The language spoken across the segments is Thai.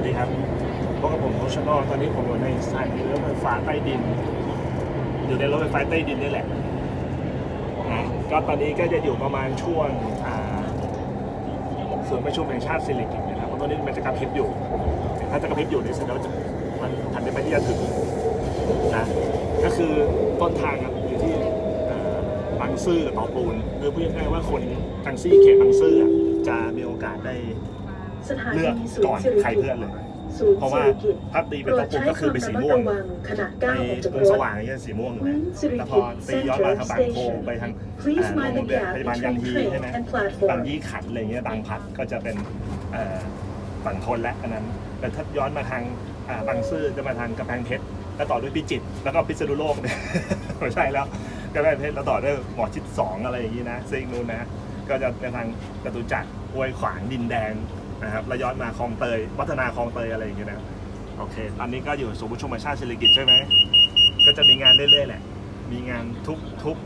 วัสดีครับพบกับผมโคชโนอลตอนนี้ผมอยู่ในสถานีรถไฟฟ้าใต้ดิน อยู่ในรถไฟฟ้าใต้ดินนี่แหละนะก็ตอนนี้ก็จะอยู่ประมาณช่วงศูนย์ประชุมแห่งชาติสิริกิติ์นะครับเพราะตอนนี้มันจะกระพริบอยู่ ถ้าจะกระพริบอยู่นี่แสดงว่ามันทันไม่ที่จะถึงนะก็คือต้นทางครับอยู่ที่บางซื่อกับเตาปูนคือพูดง่ายๆว่าคนบางซี่เขตบางซื่อจะมีโอกาสได้ เลือกนีศูนก่อนย์สิริใครกิเพื่อนติ์เลยศูนย์เพราะสิว่าริกิติ์ถ้าตีเป็นโปรตะดปูใช้ก็คคือวามเป็นสีระมัดม่วงระวังขณะไปก้าวออกจากเมืองรสถว่างอย่างเงี้ยสีม่วงอยู่วินะนสิริแล้วพกิอติ์ตีย้อนมาทางบางโพไปทาง Please อ่า mind โร the งเรียน gap พยาบาลยัน between ฮีใช่ไหม train and บาง platform ยี่ขันอะไรเงี้ยบางพัดก็จะเป็นเอ่อฝั่งทนและอันนั้น แต่ถ้าย้อนมาทางอ่าบางซื่อจะมาทางกำแพงเพชรแล้วต่อด้วยพิจิตรแล้วก็พิษณุโลกเนี่ยไม่ใช่แล้วกำแพงเพชรแล้วต่อด้วยหมอชิดสองอะไรอย่างนี้นะซิงนู้นนะก็จะไปทางจตุจักรห้วยขวางดินแดง นะครับแล้วย้อนมาคลองเตยวัฒนาคลองเตยอะไรอย่างเงี้ยนะโอเคตอนนี้ก็อยู่ศูนย์ประชุมชาติศิริกิติ์ใช่ไหมก็จะมีงานเรื่อยๆแหละ มีงานทุกทุก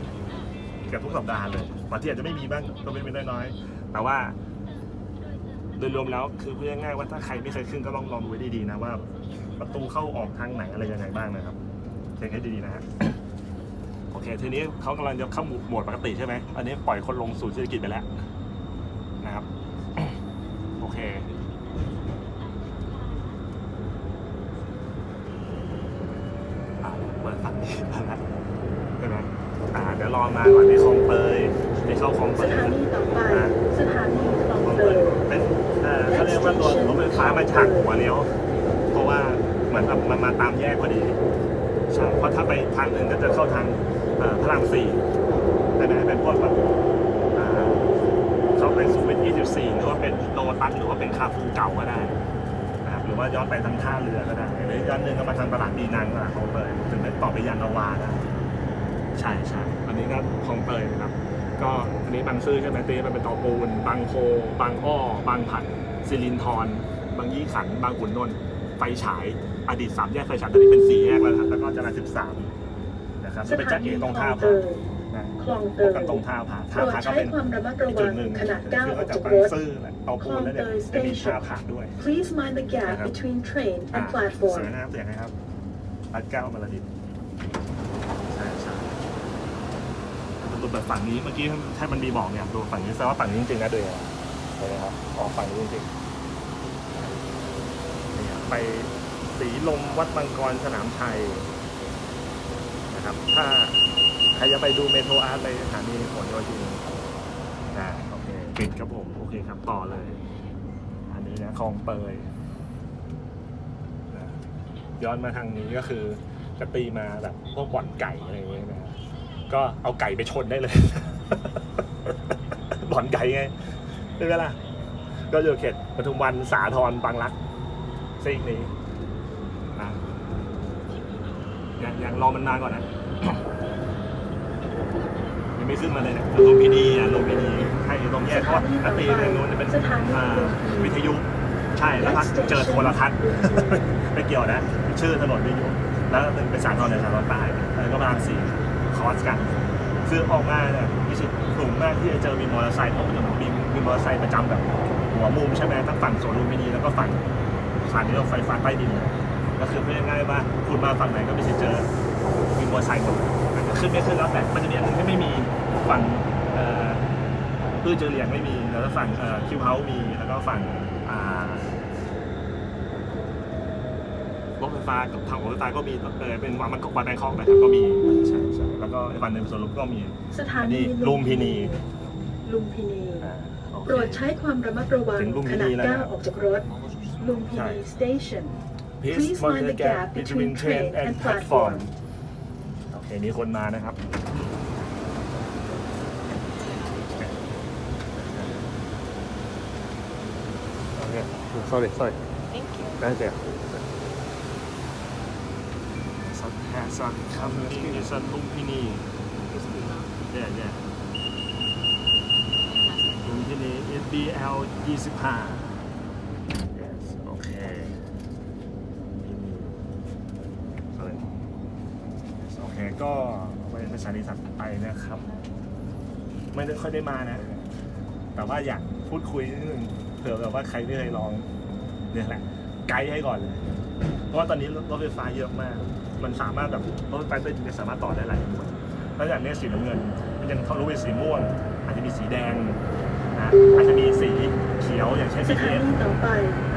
เกือบทุกสัปดาห์เลยบางที่อาจจะไม่มีบ้างก็ไม่เป็นน้อยๆแต่ว่าโดยรวมแล้วคือพูดง่ายๆว่าถ้าใครไม่เคยขึ้นก็ลองลองดูไว้ดีๆนะว่า ประตูเข้าออกทางไหนอะไรยังไงบ้างนะครับเช็คให้ดีๆนะฮะโอเคทีนี้เขากำลังจะเข้าโหมดปกติใช่ไหมอันนี้ปล่อยคนลงสู่เศรษฐกิจไปแล้วนะครับ โอเค อ่าเปิดฝั่งนี้แล้วนะใช่ไหมอ่า เดี๋ยวรอมาก่อนที่คลองเตยไปเข้าคลองเตสยถานีต่อไปอ่าสถานีคลองคลองเตเตยยเป็นเอ่อเขาเรียกว่าตัวรถไฟฟ้ามาฉากหัวเลี้ยวเพราะว่าเหมือนแบบมันมาตามแยกพอดีใช่เพราะถ้าไปทางอื่นก็จะเข้าทางเอ่อพระรามสี่แต่นะเป็นพวกแบบอ่าเข้าไปสุขุมวิท24หรือว่าเป็นโลตัสหรือว่าเป็นคาฟูเก่าก็ได้นะครับหรือว่าย้อนไปทางท่าเรือก็ได้หรือย้อนหนึ่งก็มาทางตลาดดีนังตลาดคลองเตยถึงไปต่อไปยานนาวาได้ ใช่ใช่อันนี้ก็คลองเตยนะครับ ก็อันนี้บางซื่อใช่ไหมตีมันเป็นตอปูน บางโพบางอ้อ บางผันสิรินทรบางยี่ขัน บางขุนนนท์ไฟฉาย อดีตสามแยกไฟฉายตอนนี้เป็นสี่แยกแล้วนะครับแล้วก็จะมาสิบสามนะครับสจะเป็นถาจ้าเอนีตครลองงท่าเตพระยนะคลองเตพบยกันตรงท่าพระโปท่ารดพระก็ใช้เป็นความระมัดระอีกวัจุงดหนึ่งขณะก้าวคืออก็อกจากจากบางรถซื่อแหละเตาปูนแล้วเนี่ยจะมีท่าพระด้วย Please mind the gap นะครับ between train อ่า and เสี platform ยงนะครับเสียงนะครับรัดเก้ามาลดิตใช่ใช่ ประตูแบบฝั่งนี้เมื่อกี้ถ้ามันมีบอกเนี่ยดูฝั่งนี้แสดงว่าฝั่งนี้จริงๆนะดูยังไงใช่ไหมครับออกฝั่งนี้จริงๆนี่ไปสีลมวัดมังกรสนามชัยนะครับ ถ้าใครจะไปดูเมโทรอาร์ตไปสถานีผลโยธินอ่าโอเคปิดครับผม โอเคครับต่อเลย อันนี้นะคลองเตยย้อนมาทางนี้ก็คือจะตีมาแบบพวกบ่อนไก่อะไรอย่างเงี้ย ก็เอาไก่ไปชนได้เลย บ่อนไก่ไงใช่ไหมล่ะก็อยู่เขตปทุมวันสาทรบางรักซีกนี้นะยังยังรอมันนานก่อนนะ ยังไม่ขึ้นมาเลยเนี่ยลุมพินีอะลุมพินีให้ตรงแยกเพราะว่าถ้าตีทางนู้นจะเป็นอ่าวิทยุ ใช่แล้วพัดเจอโทรทัศน์ไม่เกี่ยวนะ ชื่อถนนวิทยุแล้วเป็นเป็นสายตอนเหนือสายตอนใต้แล้วก็พระรามสี่ค อสกันคือออกมาเนี่ยมีสิทธิ์สูงมากที่จะเจอมีมอเตอร์ไซค์เพราะมันจะมีมีมอเตอร์ไซค์ประจำแบบหัวมุมใช่ไหมทั้งฝั่งสวนลุมพินีแล้วก็ฝั่งสถานีรถไฟฟ้าใต้ดินเลยก็คือพูดง่ายๆว่าคุณมาฝั่งไหนก็มีสิทธิ์เจอมีมอเตอร์ไซค์หมดอาจจะขึ้นไม่ขึ้นแล้วแต่มันจะมีอันนึงที่ไม่มีฝั่งเอ่อตื้อเจอเหลียงไม่มีแล้วก็ฝั่งเอ่อคิวเฮาส์มีแล้วก็ฝั่ง อ่ารถไฟฟ้ากับทางรถไฟฟ้าก็มีเออเป็นวังมันก็วังแบงคอกนะครับก็มีใช่ใช่แล้วก็อีกฝั่งหนึ่งสวนลุมก็มีสถาอันนีนี้ลุมพินีลุมพินีอ่าโอเค โปรดใช้ความระมัดระวังถึงลุมพิขนีณะแล้วนะ ก้าวออกจากรถลุมพิใช่นี station Please Please mind mind the the gap gap between between train train and and platform platform โอเคมีคนมานะครับโอเค sorry sorry Thank you. ได้ เดี๋ยวสัตว์แห่สัตว์คำนี้คือสัตว์ลุมพินี yeah yeah ลุมพินี SBL 25 yes โอเคพินี sorry โอเคก็ไปสถานีถัดไปนะครับ ไม่ได้ค่อยได้มานะ แต่ว่าอยากพูดคุยนิดนึงเผื่อแบบว่าใครไม่เคยลองเนี่ยแหละไกด์ให้ก่อนเลย เพราะว่าตอนนี้รถไฟฟ้าเยอะมาก มันสามารถแบบรถไฟฟ้าใต้ดินเนี่ยสามารถต่อได้หลายหมวดแล้วอย่างเนี้ยสีน้ำเงิน มันยังทะลุไปสีม่วง อาจจะมีสีแดงนะอาจจะมีสีเขียวอย่างเช่นสถา BTS นีต่อไป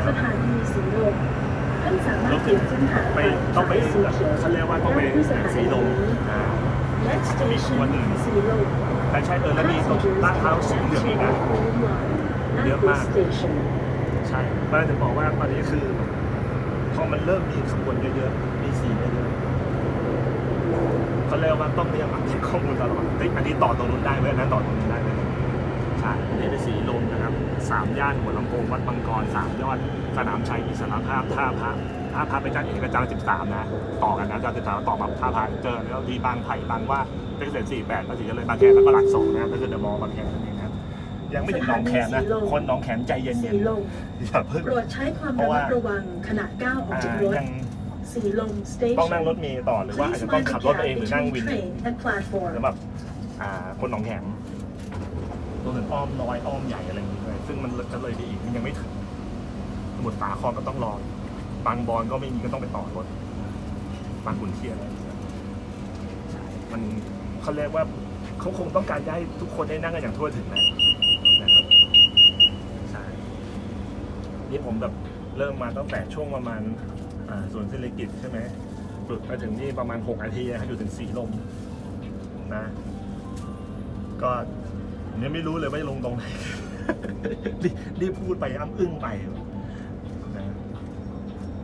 สถานีสีลมท่านสามารถเปลี่ยนเส้นทางไปไปต้องไปสายสีเขียวเขาเรียกว่าต้องไปด้ที่สถาสีนีลมนี้อ่า Next station สีลมแต่ใช่เออแล้วมีตรงลาดพร้าวสีเหลืองอีกนะเยอะมาก Station ใช่บ้านจะบอกว่าตอนนี้คือพอมันเริ่มมีขบวนเยอะๆมีสีเยอะ ๆเขาเรียกว่าต้องพยายามอัปเดตข้อมูลตลอดเฮ้ยอันนี้ต่อตรงนู้นได้ไหมอันนั้นต่อตรงนี้ได้ไหมใช่อันนี้เป็นสีลมนะครับสามย่านหัวลำโพงวัดบางกรสามยอด สนามชัยอิสรภาพท่าพระท่าพระเป็นจ้าเอกกับจ้าสิบสามนะ ต่อกันนะจ้าสิบสามต่อมาท่าพระเจอแล้วที่บางไผ่บางว่าเป็นเศษสี่แปดภาษีกันเลยบางแคแล้วก็หลักสองนะครับก็คือเดอะมอลล์บางแคนั่นเองนะครับยังไม่ถึงหนองแขมนะ คนหนองแขมใจเย็นสีๆลมอย่าเพิ่งโปรดใช้ความเพระราะมัว่าดระวังขณะก้าวออกอ่าจากรถยัง สีลม station ต้องนั่งรถเมล์ต่อหรือว่าอาจจะต้องขับรถไปเองหรือนั่งวิน Please mind the gap between train and platform สำหรับอ่าคนหนองแขมรวมถึงอ้อมน้อยอ้อมใหญ่อะไรอย่างนี้ด้วยซึ่งมันจะเลยไปอีกมันยังไม่ถึงสมุทรสาครก็ต้องรอบางบอนก็ไม่มีก็ต้องไปต่อรถบางขุนเทียนอะไรอย่างเงี้ยใช่มันเขาเรียกว่าเขาคงต้องการจะให้ทุกคนได้นั่งกันอย่างทั่วถึงแหละนะครับใช่นี่ผมแบบเริ่มมาตั้งแต่ช่วงประมาณ ส่วนเศรษฐกิจใช่ไหมฝึกมาถึงนี่ประมาณหกนาทีนะครับอยู่ถึงสีลมนะ ก็ยังไม่รู้เลยว่าจะลงตรงไหนรีบพูดไปอ้ำอึ้งไปนะ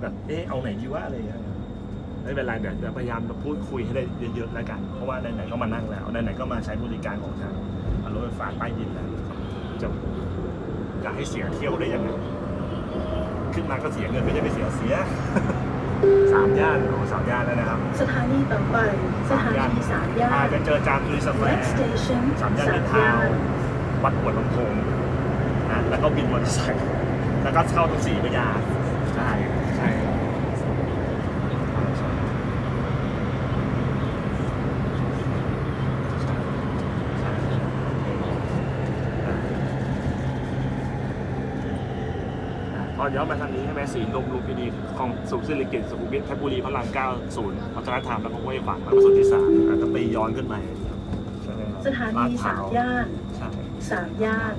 แบบเอ๊ะเอาไหนดีวะอะไรอย่างเงี้ยไม่เป็นไรเดี๋ยวจะพยายามจะพูดคุยให้ได้เยอะๆแล้วกัน เพราะว่าไหนๆก็มานั่งแล้วไหนๆก็มาใช้บริการของทางรถไฟฟ้าใต้ดินแล้วจะจะให้เสียเที่ยวได้ยังไง ขึ้นมาก็เสียเงินไม่ใช่ไปเสียเสียสามย่านโอ้สามย่านแล้วนะครับ สถานีต่อไป สถานีสามย่าอานจจะเจอจามจุลิสแควร์ Next station สามย่านมิตรทาวน์วัดหัวลำโพงนะแล้วก็บินมอเตอร์ไซค์แล้วก็เข้าตรงสี่พระยาใช่ใช่ พอย้อนมาทางนี้ใช่ไหมสีลมลุมพินีของสุขสิริกิตสุขุมวิทเพชรบุรีพระรามเก้าศูนย์วัฒนธรรมแล้วก็ห้วยขวางแล้วก็ส่วนที่สามอาจจะตีย้อนขึ้นไปใช่ไหมครับสถานีสามย่านใช่สามย่าน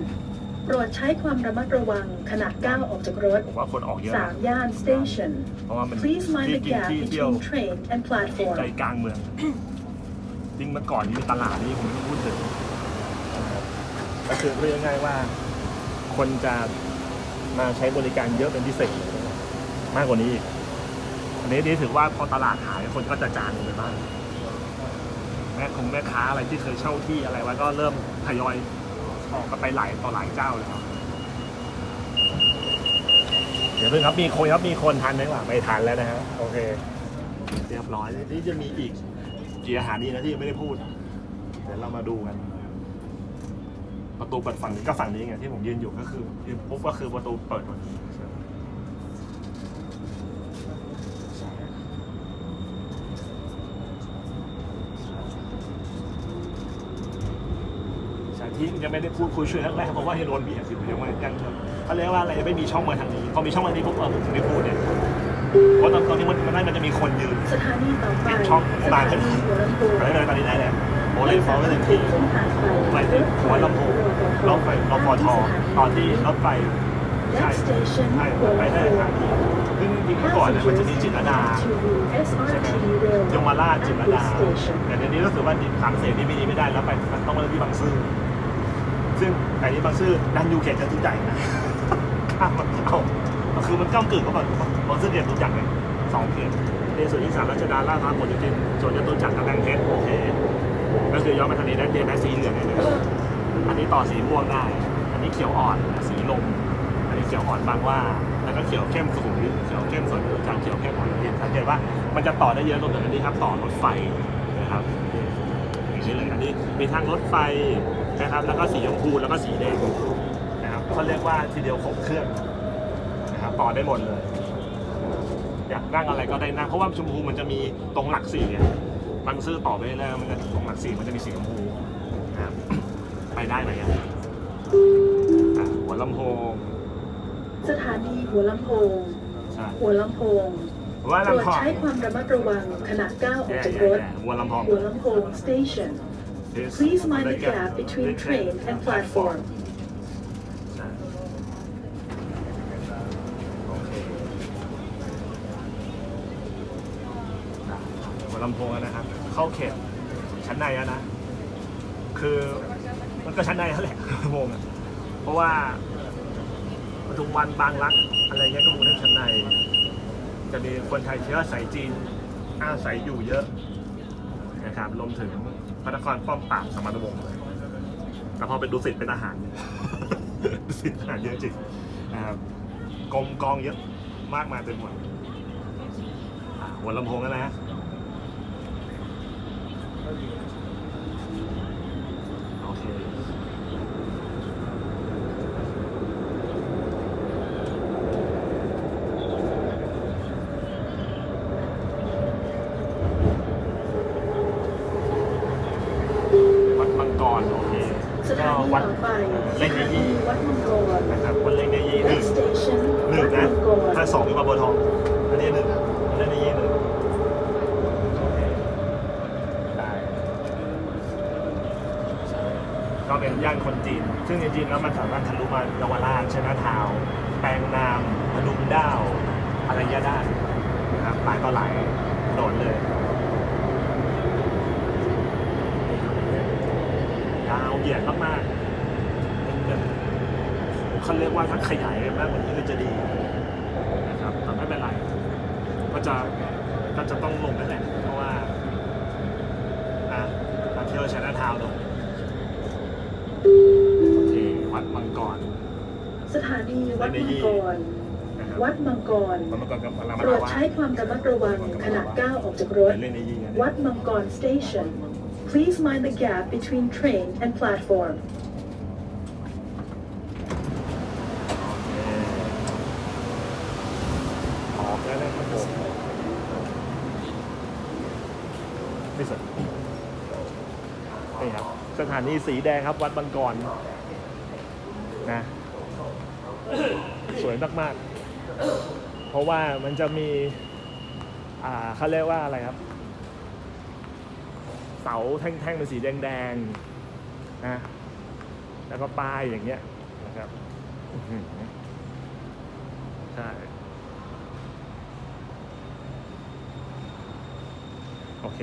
โปรดใช้ความระมัดระวังขณะก้าวออกจากรถผมว่าคนออกเยอะสานะมย่าน station เพราะว่ามัน Please mind ที่ the กิน gap ที่เที่ยว between train and ใจ platform กลางเมืองจริงเมื่อก่อนนี้มีตลาดนี่ผมไม่ต้องพูดถึงนะครับก็คือเรียกง่ายๆว่า คนจะ มาใช้บริการเยอะเป็นพิเศษมากกว่านี้อีกอันนี้นี่ถือว่าพอตลาดหายคนก็จะจางลงไปบ้างแม่คงแม่ค้าอะไรที่เคยเช่าที่อะไรไว้ก็เริ่มทยอยออกกันไปหลายต่อหลายเจ้าเลยครับเดี๋ยวเพิ่งครับมีคนครับมีคนทันไหมวะไม่ทันแล้วนะฮะโอเค เรียบร้อยนี่จะมีอีกกี่อาหารดีนะที่ยังไม่ได้พูด เดี๋ยวเรามาดูกัน ประตูเปิดฝั่งนี้ก็ฝั่งนี้ไงที่ผมยืนอยู่ก็คือยืนปุ๊บก็คือประตูเปิดหมดใช่ที่ยังไม่ได้พูดคุยช่วยแรกๆเพราะว่าเฮโรนบีแอบอยู่ยังไม่ยังเขาเรียกว่าอะไรยังไม่มีช่องมาทางนี้พอมีช่องมาทางนี้ปุ๊บเออผมถึงได้พูดเนี่ยเพราะตอนตอนนี้มันมันได้มันจะมีคนยืนสถานีต่อไปช่องสบาถางขึ้นนีหัวลำโพงอะไรเลยตอนนี้ได้แล้วโอ้เล่นฟอลก็เต็มที่เส้นทางไปไปถึงหัวลำโพง รถไฟรถปทตอนที่รถไฟใช่ Next station ใช่ไปได้ทางที่ซึ่งจริงๆเมื่อก่อนเนี่ยมันจะมีจิตรลดาใช่ไหมยมราชจิตรลดา แต่เดี๋ยวนี้รู้สึกว่าสามเสนนี่ไม่ดีไม่ได้แล้วไปมันต้องมาเริ่มที่บางซื่อซึ่งแต่ที่บางซื่อดันยูเขตจะทุกใหญ่นะข้ามมาเอาคือมันก้ามกึ่งเข้ามาบางซื่อเขตทุกอย่างเลยสองเขตเรียนส่วนที่สามรัชดาลาดพร้าวผลโยธินส่วนจตุจักรกำแพงเพชรโอเคก็คือย้อนมาทางนี้ได้เรียนได้สีเหลืองได้เลย อันนี้ต่อสีม่วงได้ อันนี้เขียวอ่อนสีลม อันนี้เขียวอ่อนบางว่า แล้วก็เขียวเข้มสุขุมวิทเขียวเข้มส่วนจตุจักเขียวเข้มอ่อนเห็นสังเกตว่ามันจะต่อได้เยอะตรงนี้ครับต่อรถไฟนะครับอย่างนี้เลยอันนี้มีทั้งรถไฟนะครับ แล้วก็สีชมพูแล้วก็สีแดงนะครับเขาเรียกว่าทีเดียวครบเครื่องนะครับต่อได้หมดเลยอยากนั่งอะไรก็ได้นั่งเพราะว่าชมพูมันจะมีตรงหลักสี่อะบางซื่อต่อไปแล้วมันจะตรงหลักสี่มันจะมีสีชมพูนะครับ ไปได้ไหมอะอะหัวลำโพงสถานีหัวลำโพง ใช่หัวลำโพงว่าโปรดลำพองใช้ความระมัดระวังขณะก้าวออกแย่จากแย่รถแย่หัวลำพองหัวลำโพง station Please mind the gap between train and platform นะโอเคนะหัวลำโพงนะครับ เข้าเขตชั้นในแล้วนะ คือ มันก็ชั้นในแล้วแหละลำโพงเพราะว่าปทุมวันบางรักอะไรเงี้ยก็มูลในชั้นใน จะมีคนไทยเชื้อสายจีนอาศัยอยู่เยอะนะครับรวมถึงพระนครป้อมปราบสมรวงศ์เลยแต่พอเป็นดุสิตเป็นอาหารดุสิตอาหารเยอะจริงนะครับกรมกองเยอะมากมายเต็มหมดหัวลำโพงแล้วนะโอเค วัดมังกรโอเค สถานี วัด ต่อไป เล่น ส ใน ถานี ยี่ วัดมังกร นะครับวันเล่นในยี่หนึ่ง Next station หนึ่ วั ง ด นะ มังกร ถ้าสองอยู่บางบัวทองอันนี้หนึ่งเล่นในยี่หนึ่งโอเคได้ ก็เป็นย่านคนจีน ซึ่งจริงๆแล้วมันสามารถทะลุมาเยาวราชชนะทาว แปลงนามพดุงด้าวอะไรยะได้นะครับหลายต่อหลายโดดเลย ยาวเหยียดมากๆเป็นแบบเขาเรียกว่าถ้าขยายมากกว่านี้ก็จะดีนะครับแต่ไม่เป็นไร ก็จะก็จะต้องลงนั่นแหละเพราะว่านะมาเที่ยวชนะทาวน์ดูโสถานีวัดมังกรนะครับวัดมังกร วัดมังกรกับรามาโปรนาดวะใช้ความระมัดระวังขณะก้าวออกจากรถเล่นในยี่นะวัดมังกร station Please mind the gap between train and platform ออกแล้วนะครับผมไม่สนนี่ครับสถานีสีแดงครับวัดบางกรนะ สวยมากๆ เพราะว่ามันจะมี อ่าเขาเรียกว่าอะไรครับ เสาแท่งๆเป็นสีแดงๆนะแล้วก็ป้ายอย่างเงี้ยนะครับใช่โอเค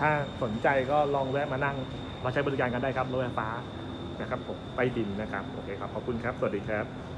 ถ้าสนใจก็ลองแวะมานั่งมาใช้บริการกันได้ครับรถไฟฟ้านะครับผมไปดินนะครับ โอเคครับ ขอบคุณครับ สวัสดีครับ